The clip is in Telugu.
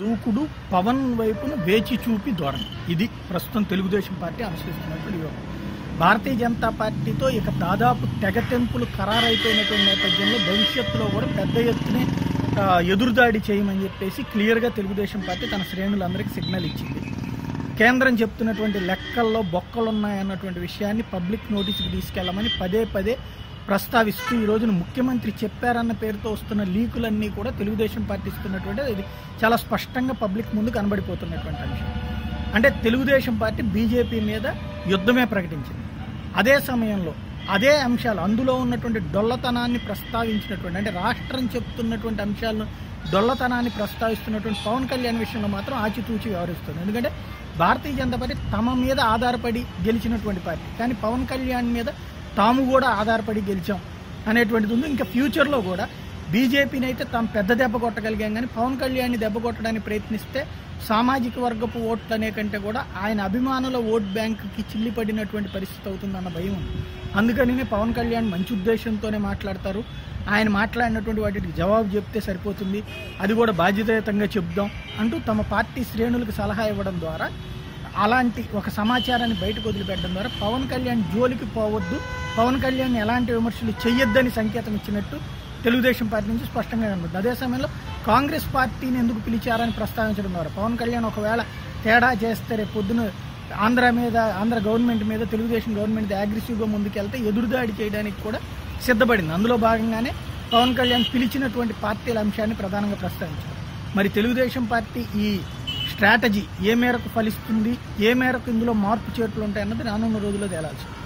దూకుడు పవన్ వైపున వేచి చూపి ధోరణి. ఇది ప్రస్తుతం తెలుగుదేశం పార్టీ అనుసరిస్తున్నటువంటి వ్యూహం. భారతీయ జనతా పార్టీతో ఇక దాదాపు తెగతెంపులు ఖరారైపోయినటువంటి నేపథ్యంలో భవిష్యత్తులో కూడా పెద్ద ఎత్తున ఎదురుదాడి చేయమని చెప్పేసి క్లియర్గా తెలుగుదేశం పార్టీ తన శ్రేణులందరికీ సిగ్నల్ ఇచ్చింది. కేంద్రం చెప్తున్నటువంటి లెక్కల్లో బొక్కలు ఉన్నాయన్నటువంటి విషయాన్ని పబ్లిక్ నోటీస్కి తీసుకెళ్ళమని పదే పదే ప్రస్తావిస్తూ ఈ రోజున ముఖ్యమంత్రి చెప్పారన్న పేరుతో వస్తున్న లీకులన్నీ కూడా తెలుగుదేశం పార్టీ ఇస్తున్నటువంటి ఇది చాలా స్పష్టంగా పబ్లిక్ ముందు కనబడిపోతున్నటువంటి అంశం. అంటే తెలుగుదేశం పార్టీ బీజేపీ మీద యుద్ధమే ప్రకటించింది. అదే సమయంలో అదే అంశాలు అందులో ఉన్నటువంటి డొల్లతనాన్ని ప్రస్తావించినటువంటి అంటే రాష్ట్రం చెప్తున్నటువంటి అంశాలను డొల్లతనాన్ని ప్రస్తావిస్తున్నటువంటి పవన్ కళ్యాణ్ విషయంలో మాత్రం ఆచితూచి వ్యవహరిస్తుంది. ఎందుకంటే భారతీయ జనతా పార్టీ తమ మీద ఆధారపడి గెలిచినటువంటి పార్టీ. కానీ పవన్ కళ్యాణ్ మీద తాము కూడా ఆధారపడి గెలిచాం అనేటువంటిది ఉంది. ఇంకా ఫ్యూచర్లో కూడా బీజేపీని అయితే తాము పెద్ద దెబ్బ కొట్టగలిగాం కానీ పవన్ కళ్యాణ్ని దెబ్బ కొట్టడానికి ప్రయత్నిస్తే సామాజిక వర్గపు ఓట్లు అనే కంటే కూడా ఆయన అభిమానుల ఓట్ బ్యాంకుకి చిల్లిపడినటువంటి పరిస్థితి అవుతుందన్న భయం ఉంది. అందుకని పవన్ కళ్యాణ్ మంచి ఉద్దేశంతోనే మాట్లాడతారు. ఆయన మాట్లాడినటువంటి వాటికి జవాబు చెప్తే సరిపోతుంది. అది కూడా బాధ్యతాయుతంగా చెప్దాం అంటూ తమ పార్టీ శ్రేణులకు సలహా ఇవ్వడం ద్వారా అలాంటి ఒక సమాచారాన్ని బయటకు వదిలిపెట్టడం ద్వారా పవన్ కళ్యాణ్ జోలికి పోవద్దు. పవన్ కళ్యాణ్ ఎలాంటి విమర్శలు చేయొద్దని సంకేతం ఇచ్చినట్టు తెలుగుదేశం పార్టీ నుంచి స్పష్టంగా కనబడుతుంది. అదే సమయంలో కాంగ్రెస్ పార్టీని ఎందుకు పిలిచారని ప్రస్తావించడం ద్వారా పవన్ కళ్యాణ్ ఒకవేళ తేడా చేస్తే రేపు పొద్దున ఆంధ్ర మీద ఆంధ్ర గవర్నమెంట్ మీద తెలుగుదేశం గవర్నమెంట్ అగ్రెసివ్గా ముందుకెళ్తే ఎదురుదాడి చేయడానికి కూడా సిద్ధపడింది. అందులో భాగంగానే పవన్ కళ్యాణ్ పిలిచినటువంటి పార్టీల అంశాన్ని ప్రధానంగా ప్రస్తావించారు. మరి తెలుగుదేశం పార్టీ ఈ స్ట్రాటజీ ఏ మేరకు ఫలిస్తుంది ఏ మేరకు ఇందులో మార్పు చేర్పులు ఉంటాయన్నది రానున్న రోజుల్లో తేలాల్సింది.